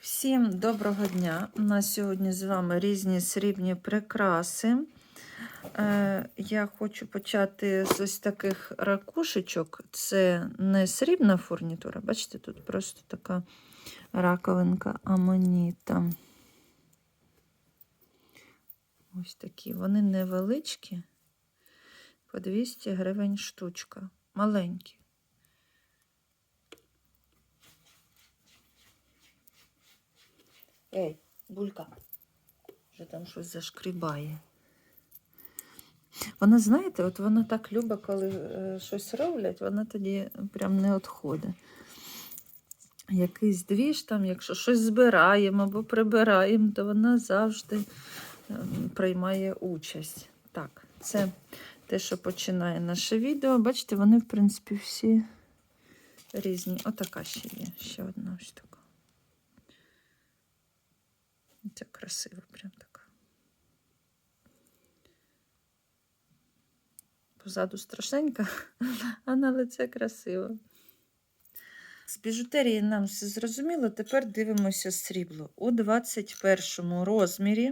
Всім доброго дня! У нас сьогодні з вами різні срібні прикраси. Е, я хочу почати з ось таких ракушечок. Це не срібна фурнітура, бачите, тут просто така раковинка амоніта. Ось такі. Вони невеличкі, по 200 гривень штучка. Маленькі. Ей, булька. Вже там щось зашкрібає. Вона, знаєте, от вона так любить, коли е, щось роблять, вона тоді прям не відходить. Якийсь двіж там, якщо щось збираємо або прибираємо, то вона завжди е, приймає участь. Так, це те, що починає наше відео. Бачите, вони, в принципі, всі різні. Отака ще є. Ще одна така. Це красиво, прям така. Позаду страшненька, а на лице красиво. З біжутерії нам все зрозуміло. Тепер дивимося срібло. У 21 розмірі.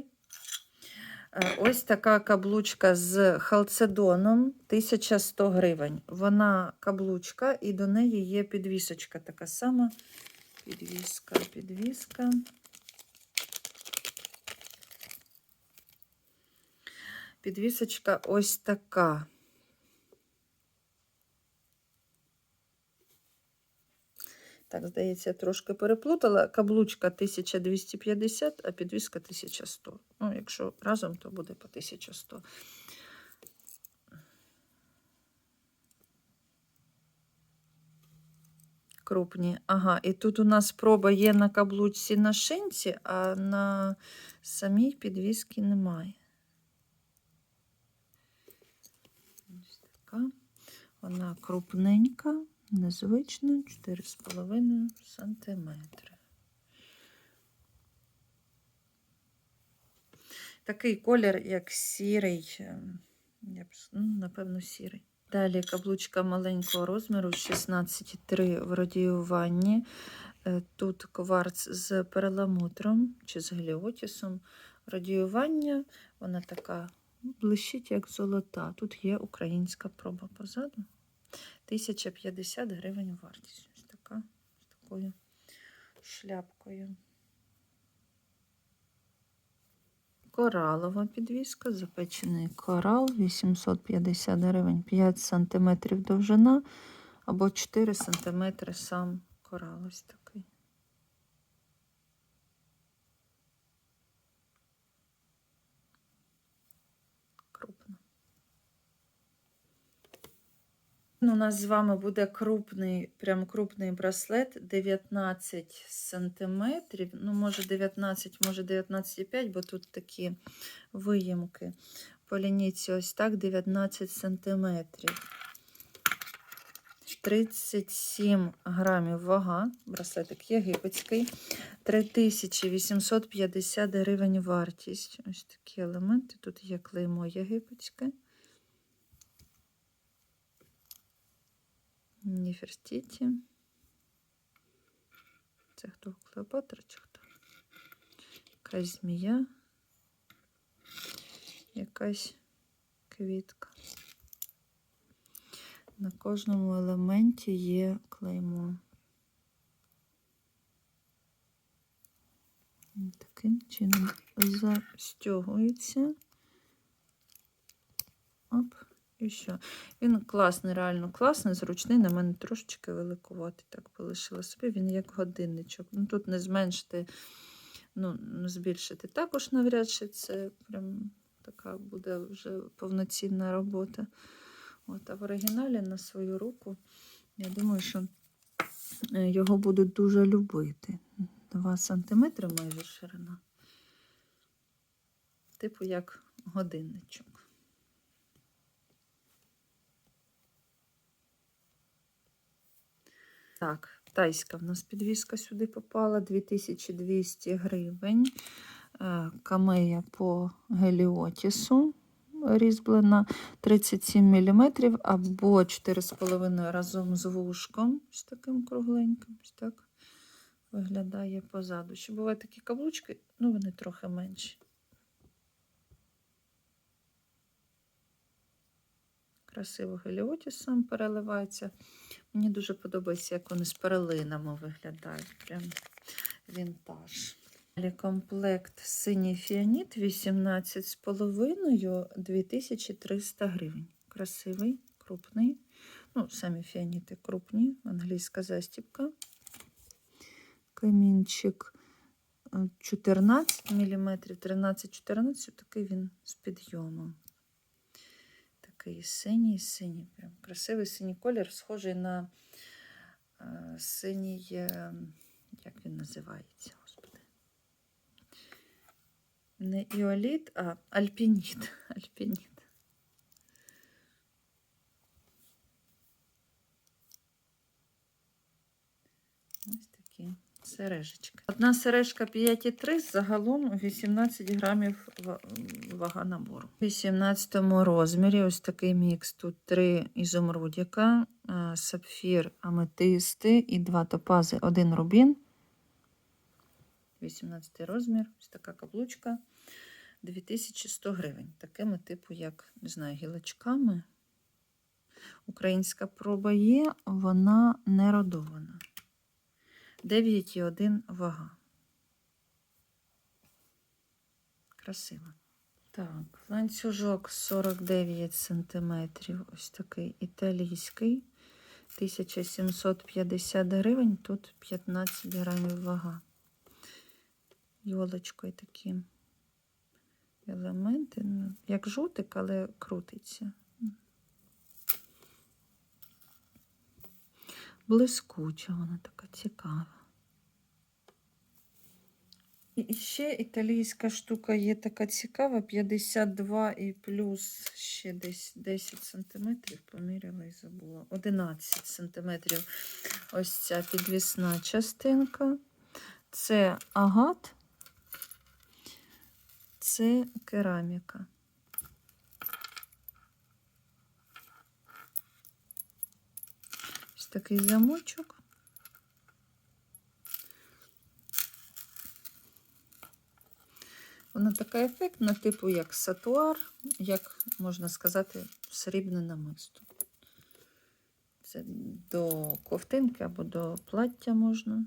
е, Ось така каблучка з халцедоном 1100 гривень. Вона каблучка, і до неї є підвісочка така сама. Підвіска, підвіска. Підвісочка ось така. Так, здається, трошки переплутала. Каблучка 1250, а підвіска 1100. Ну, якщо разом, то буде по 1100. Крупні. Ага, і тут у нас проба є на каблучці на шинці, а на самій підвіски немає. Така. Вона крупненька, незвична, 4,5 см. Такий колір, як сірий, ем, я б, ну, напевно, сірий. Далі каблучка маленького розміру, 16,3 в радіюванні. Е, Тут кварц з перламутром чи з геліотісом. Радіювання, вона така блищить, як золота. Тут є українська проба позаду. 1050 гривень вартість. Ось така з такою шляпкою. Коралова підвіска, запечений корал, 850 гривень, 5 см довжина або 4 см сам корал ось такий. У нас з вами буде крупний, прям крупний браслет 19 сантиметрів. Ну, може 19, може 19,5, бо тут такі виїмки. По ось так 19 сантиметрів. 37 грамів вага, браслетик єгипетський, 3850 гривень вартість. Ось такі елементи. Тут є клеймо єгипетське. Нефертіті. Це хто? Клеопатра чи хто? Якась змія. Якась квітка. На кожному елементі є клеймо. Таким чином застягується. Оп. І що? Він класний, реально класний, зручний. На мене трошечки великуватий. Так полишила собі. Він як годинничок. Ну, Тут не зменшити, ну, збільшити. Також навряд чи це прям така буде вже повноцінна робота. От, а в оригіналі на свою руку, я думаю, що е, його будуть дуже любити. 2 см майже ширина. Типу як годинничок. Так, тайська в нас підвіска сюди попала 2200 гривень. Е, Камея по геліотісу різьблена 37 мм або 4,5 разом з вушком, ось таким кругленьким. Ось так виглядає позаду. Ще бувають такі каблучки, ну вони трохи менші. Красиво геліотіс сам переливається. Мені дуже подобається, як вони з перелинами виглядають. Прям вінтаж. Далі комплект синій фіаніт 18,5 2300 гривень. Красивий, крупний. Ну, самі фіаніти крупні, англійська застібка. Камінчик е, 14 мм, 13-14, такий він з підйомом. Такий синій, синій, прям красивий синій колір, схожий на е, синій, е, як він називається, господи. Не іоліт, а альпініт. альпініт. Ось такі сережечки. Одна сережка 5,3, загалом 18 грамів вага набору. У 18 розмірі ось такий мікс. Тут три ізумрудіка, е, сапфір, аметисти і два топази, один рубін. 18 розмір, ось така каблучка. 2100 гривень. Такими, типу, як, не знаю, гілочками. Українська проба є, вона не родована. 9,1 вага. Красиво. Так, ланцюжок 49 см. Ось такий італійський. 1750 гривень, тут 15 грамів вага. Йолочкою такі елементи. ну, Як жутик, але крутиться. Блискуча вона така цікава. І ще італійська штука є така цікава, 52 і плюс ще десь 10 сантиметрів, поміряла і забула. 11 сантиметрів ось ця підвісна частинка. Це агат, це кераміка. Такий замочок. Вона така ефектна, типу як сатуар, як можна сказати, срібне намисто. Це до ковтинки або до плаття можна.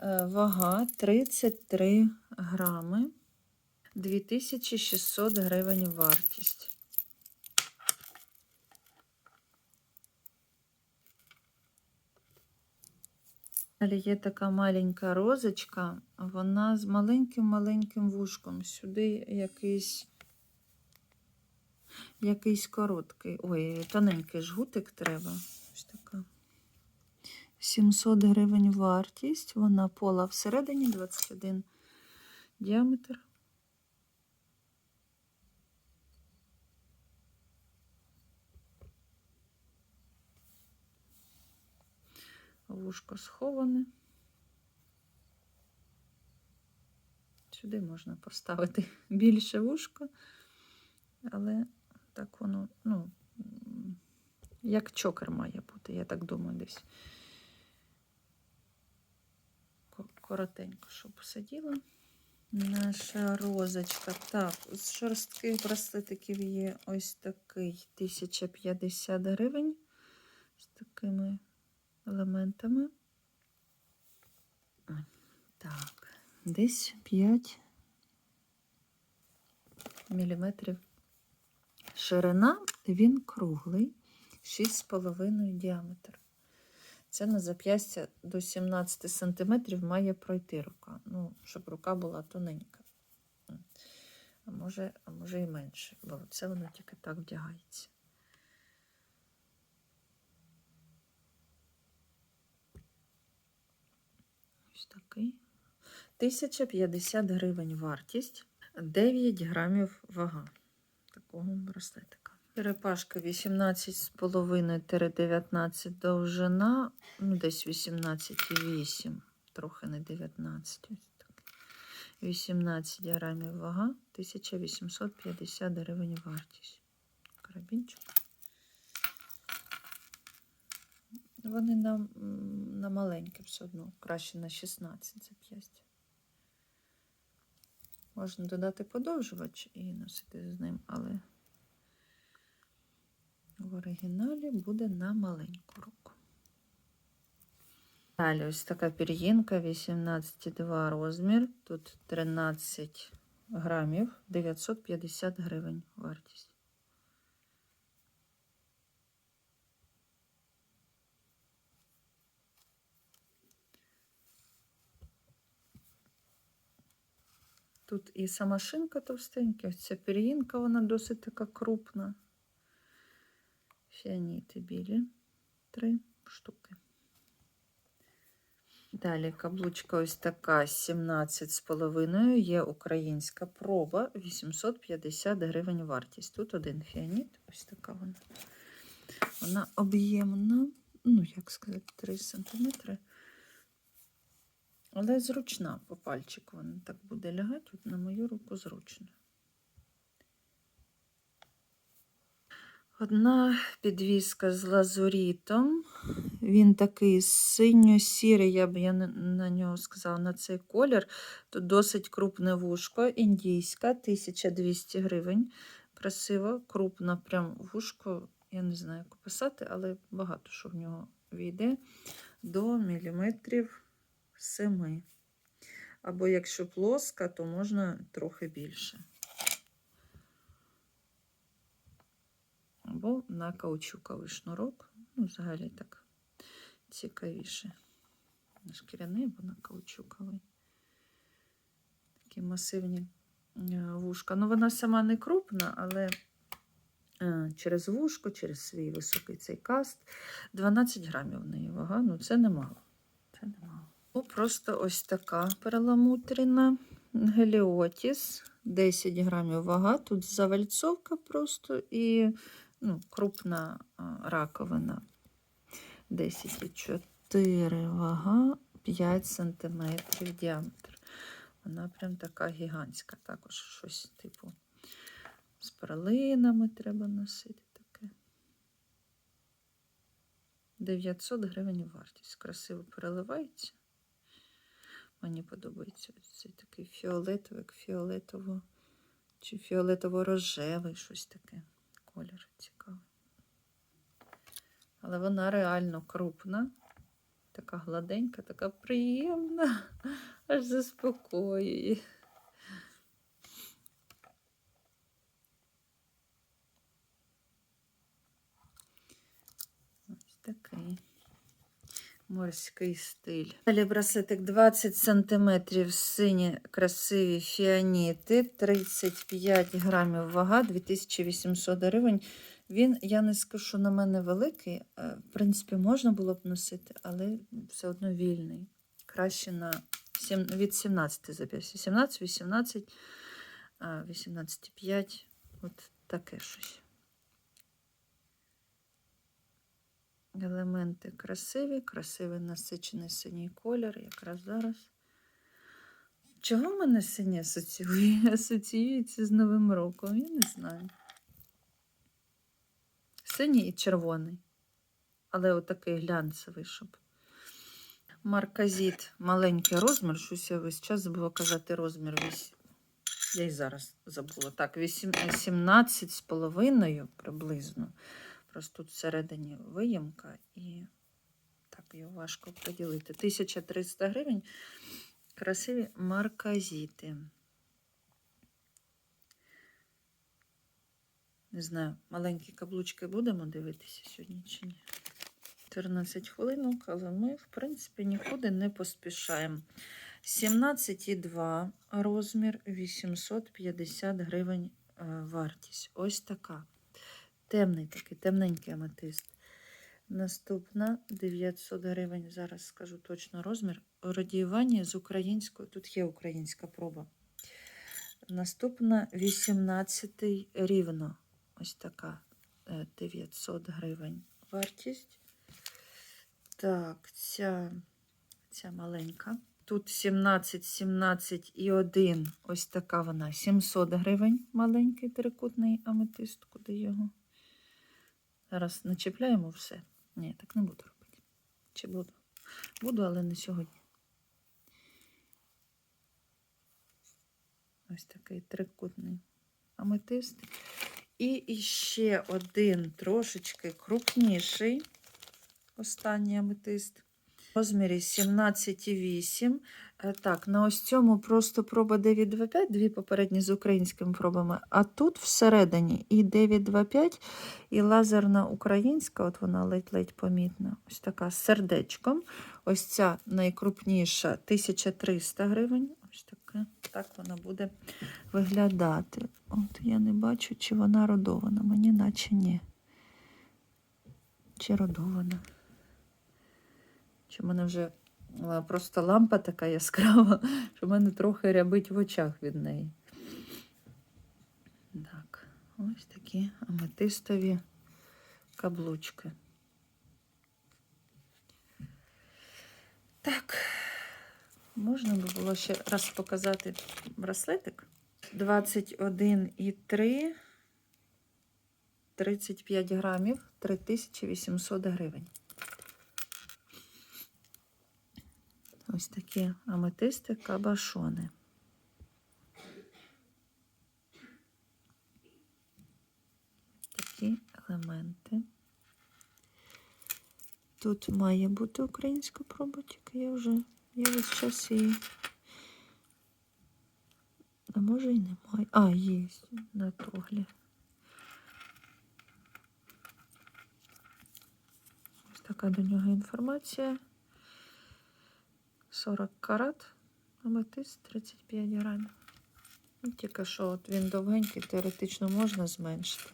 Е, Вага 33 грами, 2600 гривень вартість. Далі є така маленька розочка, вона з маленьким-маленьким вушком. Сюди якийсь, якийсь короткий, ой, тоненький жгутик треба. Ось така. 700 гривень вартість. Вона пола всередині 21 діаметр. Вушко сховане. Сюди можна поставити більше вушко, але так воно, ну, як чокер має бути, я так думаю, десь коротенько, щоб сиділа. Наша розочка. Так, з шорстких браслетиків є ось такий 1050 гривень з такими елементами. Так, десь 5 міліметрів ширина, він круглий, 6,5 діаметр. Це на зап'ястя до 17 см має пройти рука. Ну, щоб рука була тоненька. А може, а може і менше, бо це воно тільки так вдягається. Ось такий. 1050 гривень вартість, 9 грамів вага такого браслетика. Черепашка 18,5-19 довжина, ну десь 18,8, трохи не 19. Ось 18 грамів вага, 1850 гривень вартість. карабінчик. Вони на, на маленьке все одно, краще на 16 зап'ястя. Можна додати подовжувач і носити з ним, але в оригіналі буде на маленьку руку. Далі ось така пір'їнка 18,2 розмір. Тут 13 грамів, 950 гривень вартість. Тут і сама шинка товстенька, ця пір'їнка, вона досить така крупна. Фіаніти білі. Три штуки. Далі каблучка ось така 17,5. Є українська проба 850 гривень вартість. Тут один фіаніт, ось така вона. Вона об'ємна, ну, як сказати, 3 см. Але зручна по пальчику вона так буде лягати. От на мою руку зручно. Одна підвіска з лазурітом. Він такий синьо-сірий, я б я на- нього сказала, на цей колір. Тут досить крупне вушко, індійська, 1200 гривень. Красиво, крупно, прям вушко. Я не знаю, як описати, але багато що в нього війде до міліметрів 7. Або якщо плоска, то можна трохи більше. Або на каучуковий шнурок. Ну, взагалі так цікавіше. На шкіряний або на каучуковий. Такі масивні е, вушка. Ну, вона сама не крупна, але е, через вушко, через свій високий цей каст. 12 грамів в неї вага. Ну, це немало. Це немало. О, просто ось така перламутрина. Геліотіс. 10 грамів вага. Тут завальцовка просто і ну, крупна раковина. 10,4 вага, 5 см діаметр. Вона прям така гігантська. Також щось типу з перлинами треба носити таке. 900 гривень вартість. Красиво переливається. Мені подобається ось цей такий фіолетовий, фіолетово чи фіолетово-рожевий, щось таке. Колір цікавий. Але вона реально крупна, така гладенька, така приємна, аж заспокоює. Ось такий морський стиль. Далі браслетик 20 см, сині красиві фіаніти, 35 грамів вага, 2800 гривень. Він, я не скажу, що на мене великий. е, В принципі, можна було б носити, але все одно вільний. Краще на сім- від 17 зап'ястя. 17, 18, 18,5. От таке щось. Елементи красиві, красивий насичений синій колір, якраз зараз. Чого в мене синє асоціює? асоціюється з Новим роком? Я не знаю. Синій і червоний. Але отакий глянцевий, щоб. Марказіт, маленький розмір. Щось я весь час забула казати розмір. Вісь- Я й зараз забула. Так, 17 з половиною приблизно. Просто тут всередині виємка і так його важко поділити. 1300 гривень. Красиві марказіти. Не знаю, маленькі каблучки будемо дивитися сьогодні чи ні. 14 хвилинок, але ми, в принципі, нікуди не поспішаємо. 17,2 розмір, 850 гривень е, вартість. Ось така. Темний такий, темненький аметист. Наступна 900 гривень. Зараз скажу точно розмір. Радіювання з українською. Тут є українська проба. Наступна 18 рівно. Ось така е, 900 гривень вартість. Так, ця, ця маленька. Тут 17, 17 і 1. Ось така вона. 700 гривень. Маленький трикутний аметист. Куди його? Зараз начепляємо все. Ні, так не буду робити. Чи буду? Буду, але не сьогодні. Ось такий трикутний аметист. І ще один трошечки крупніший. Останній аметист. Розмірі 17,8. Е, Так, на ось цьому просто проба 925, дві попередні з українськими пробами. А тут всередині і 925, і лазерна українська, от вона ледь-ледь помітна. Ось така з сердечком. Ось ця найкрупніша 1300 гривень. Ось така. Так вона буде виглядати. От я не бачу, чи вона родована. Мені наче ні. Чи родована. Чи в мене вже е, просто лампа така яскрава, що в мене трохи рябить в очах від неї. Так, ось такі аметистові каблучки. Так, можна би було ще раз показати браслетик. 21,3, 35 грамів, 3800 гривень. Ось такі аметисти кабашони. Такі елементи. Тут має бути українська проба, тільки я вже я весь час її. А може і немає. А, є на тоглі. Ось така до нього інформація. 40 карат, аметист 35 грамів. Ну, Тільки що от він довгенький, теоретично можна зменшити.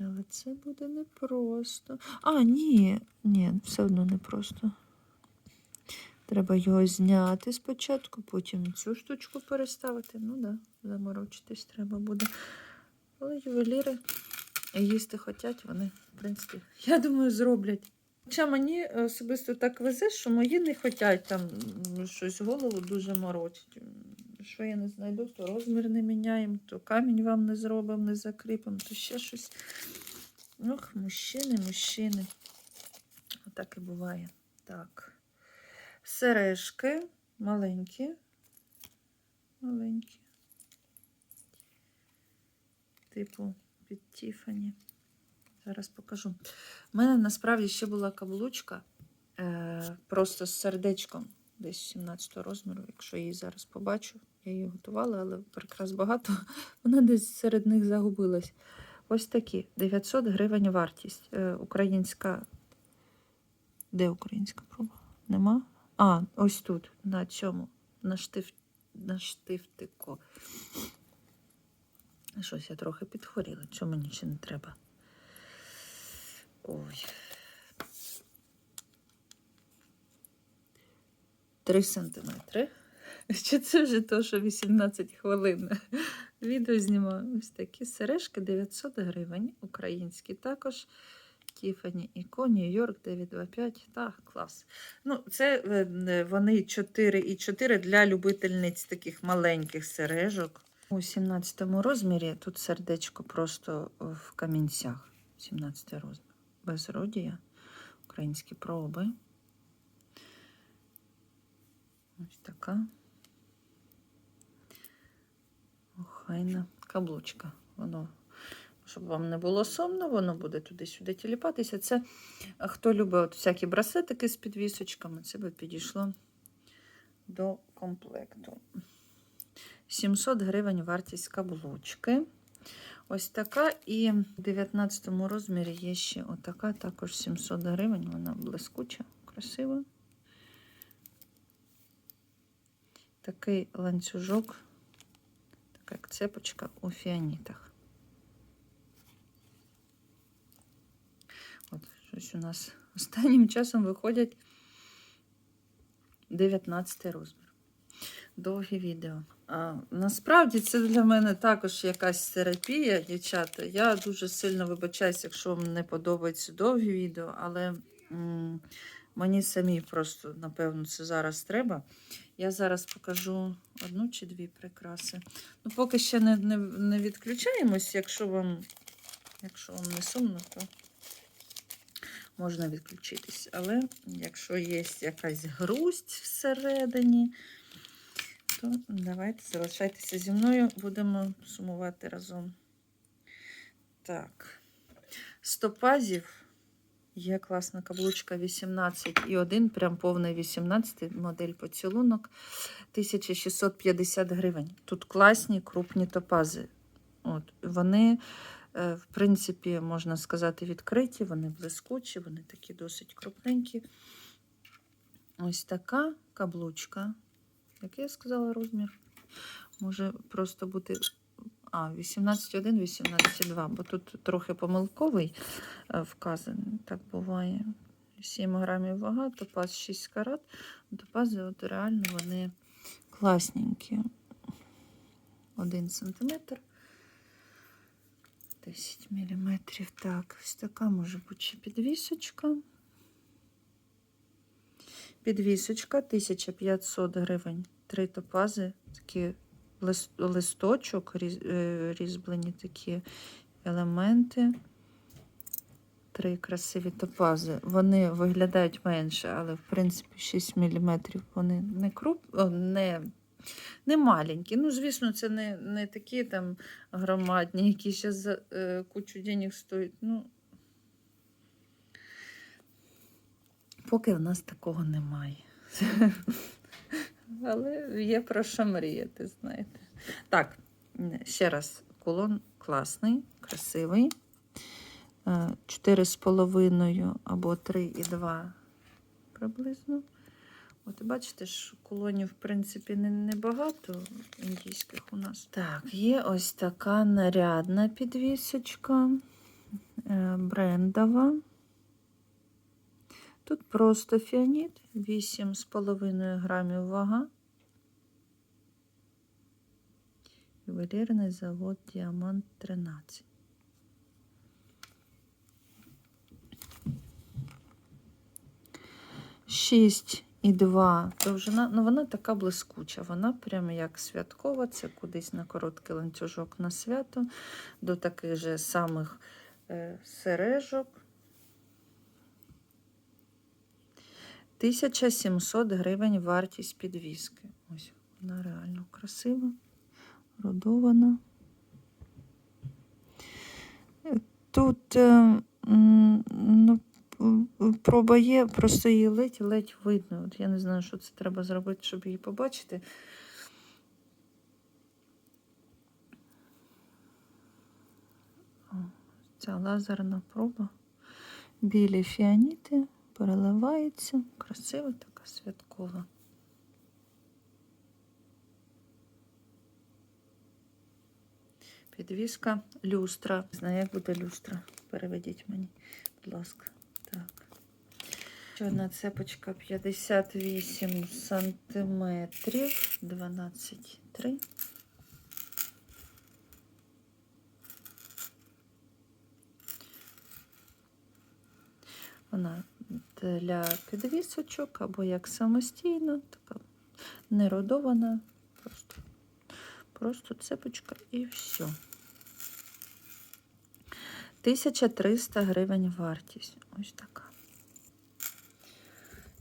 Але це буде непросто. А, ні, ні, все одно непросто. Треба його зняти спочатку, потім цю штучку переставити. Ну да, заморочитись треба буде. Але ювеліри їсти хочуть, вони, в принципі, я думаю, зроблять. Хоча мені особисто так везе, що мої не хочуть там щось голову дуже морочить. Що я не знайду, то розмір не міняємо, то камінь вам не зробимо, не закріпимо, то ще щось. Ох, мужчини, мужчини. Отак і буває. Так. Сережки маленькі. Маленькі. Типу під Тіфані. Зараз покажу. У мене насправді ще була каблучка е, просто з сердечком, десь 17 розміру. Якщо її зараз побачу, я її готувала, але прикрас багато. Вона десь серед них загубилась. Ось такі 900 гривень вартість. Е, українська. Де українська проба? Нема? А, ось тут, на цьому, на, штиф... на штифтику. Щось я трохи підхворіла, чому мені ще не треба. Ой. 3 сантиметри. Чи це вже то, що 18 хвилин? Відео знімаю. Ось такі сережки 900 гривень. Українські також. Тіфані і Ко, Нью-Йорк 925. Так, клас. Ну, це е, е, вони 4 і 4 для любительниць таких маленьких сережок. У 17 розмірі тут сердечко просто в камінцях. 17 розмір. Безродія. Українські проби. Ось така. Охайна каблучка. Воно, щоб вам не було сумно, воно буде туди-сюди тіліпатися. Це хто любить от всякі браслетики з підвісочками, це би підійшло до комплекту. 700 гривень вартість каблучки. Ось така. І в 19 розмірі є ще отака, також 700 гривень. Вона блискуча, красива. Такий ланцюжок, така як цепочка у фіанітах. От щось у нас останнім часом виходять 19 розмір. Довгі відео. Насправді це для мене також якась терапія, дівчата. Я дуже сильно вибачаюся, якщо вам не подобаються довгі відео, але м, мені самі просто, напевно, це зараз треба. Я зараз покажу одну чи дві прикраси. Ну, поки ще не, не, не відключаємось, якщо вам Якщо вам не сумно, то можна відключитись. Але якщо є якась грусть всередині, то давайте залишайтеся зі мною, будемо сумувати разом. Так, стопазів. Є класна каблучка 18 і 1, прям повний 18 модель поцілунок 1650 гривень. Тут класні крупні топази. От, вони, е, в принципі, можна сказати, відкриті, вони блискучі, вони такі досить крупненькі. Ось така каблучка. Який я сказала розмір? Може просто бути. А, 18,1, 18,2, бо тут трохи помилковий е, вказаний. Так буває. 7 грамів вага, топаз 6 карат. Топази от реально вони класненькі. 1 сантиметр. 10 міліметрів. Так, ось така може бути підвісочка. Підвісочка 1500 гривень. Три топази, такі лис- листочок, різ- е, такі елементи. Три красиві топази. Вони виглядають менше, але в принципі 6 мм. Вони не круп, о, не, не маленькі. Ну, звісно, це не, не такі там громадні, які ще за е, кучу денег стоять. Ну, поки в нас такого немає. Але є про що мріяти, знаєте. Так, ще раз, кулон класний, красивий. Е, 4,5 або 3,2 приблизно. От і бачите, що кулонів, в принципі, не- небагато індійських у нас. Так, є ось така нарядна підвісочка, е, брендова. Тут просто фіаніт, 8,5 грамів вага. Ювелірний завод Діамант 13. Шість і два довжина. Ну, вона така блискуча. Вона прямо як святкова. Це кудись на короткий ланцюжок на свято, до таких же самих е, сережок. 1700 гривень вартість підвіски. Ось вона реально красива, родована. Тут е, ну, проба є, просто її ледь-ледь видно. От я не знаю, що це треба зробити, щоб її побачити. Ця лазерна проба. Білі фіаніти переливається. Красива така святкова. Підвіска, люстра. Не знаю, як буде люстра. Переведіть мені, будь ласка. Так. Ще одна цепочка 58 сантиметрів. 12,3. Вона для підвісочок або як самостійно, така неродована, просто, просто цепочка і все. 1300 гривень вартість. Ось така.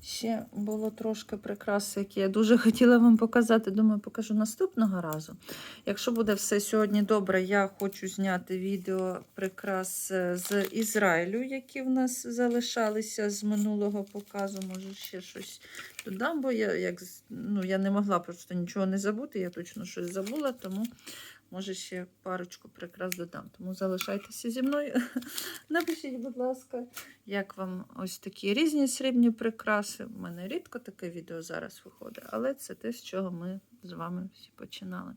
Ще було трошки прикраси, які я дуже хотіла вам показати. Думаю, покажу наступного разу. Якщо буде все сьогодні добре, я хочу зняти відео прикрас е, з Ізраїлю, які в нас залишалися з минулого показу. Може, ще щось додам, бо я, як, ну, я не могла просто нічого не забути. Я точно щось забула, тому може ще парочку прикрас додам. Тому залишайтеся зі мною. Напишіть, будь ласка, як вам ось такі різні срібні прикраси. У мене рідко таке відео зараз виходить, але це те, з чого ми з вами всі починали.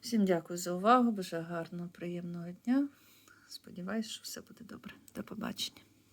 Всім дякую за увагу. Бажаю гарного, приємного дня. Сподіваюсь, що все буде добре. До побачення.